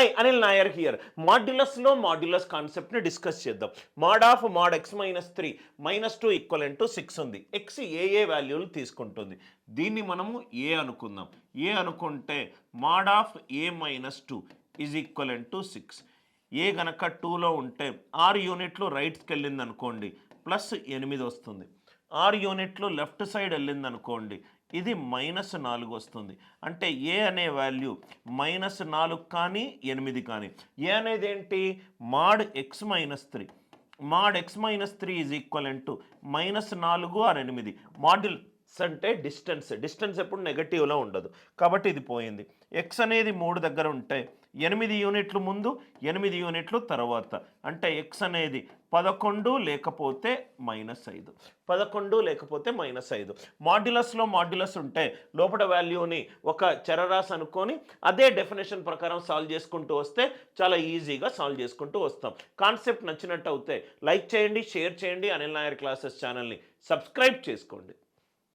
Hi Anil Nair here మాడ్యులస్లో modulus కాన్సెప్ట్ని discuss చేద్దాం. Mod of mod x minus three minus two equal to six ఉంది. X ఏ ఏ వాల్యూలు తీసుకుంటుంది. దీన్ని మనము ఏ అనుకుందాం? ఏ అనుకుంటే mod of a minus two is equal to six a గనక టూలో ఉంటే ఆరు యూనిట్లు రైట్స్కి వెళ్ళింది అనుకోండి ప్లస్ ఎనిమిది వస్తుంది. ఆరు యూనిట్లు లెఫ్ట్ సైడ్ వెళ్ళింది అనుకోండి ఇది మైనస్ నాలుగు వస్తుంది. అంటే ఏ అనే వాల్యూ మైనస్ నాలుగు కానీ ఎనిమిది కానీ. ఏ అనేది ఏంటి? Mod x minus three. Mod x minus three is equal to minus నాలుగు ఆర్ ఎనిమిది. మాడ్యుల్ అంటే డిస్టెన్స్. డిస్టెన్స్ ఎప్పుడు నెగటివ్లో ఉండదు. కాబట్టి ఇది పోయింది. ఎక్స్ అనేది మూడు దగ్గర ఉంటే ఎనిమిది యూనిట్లు ముందు ఎనిమిది యూనిట్లు తర్వాత. అంటే ఎక్స్ అనేది పదకొండు లేకపోతే మైనస్ ఐదు. పదకొండు లేకపోతే మైనస్ ఐదు. మాడ్యులస్లో మాడ్యులస్ ఉంటే లోపల వాల్యూని ఒక చరరాశి అనుకొని అదే డెఫినేషన్ ప్రకారం సాల్వ్ చేసుకుంటూ వస్తే చాలా ఈజీగా సాల్వ్ చేసుకుంటూ వస్తాం. కాన్సెప్ట్ నచ్చినట్టు అవుతే లైక్ చేయండి షేర్ చేయండి అనిల్ నాయర్ క్లాసెస్ ఛానల్ని సబ్స్క్రైబ్ చేసుకోండి.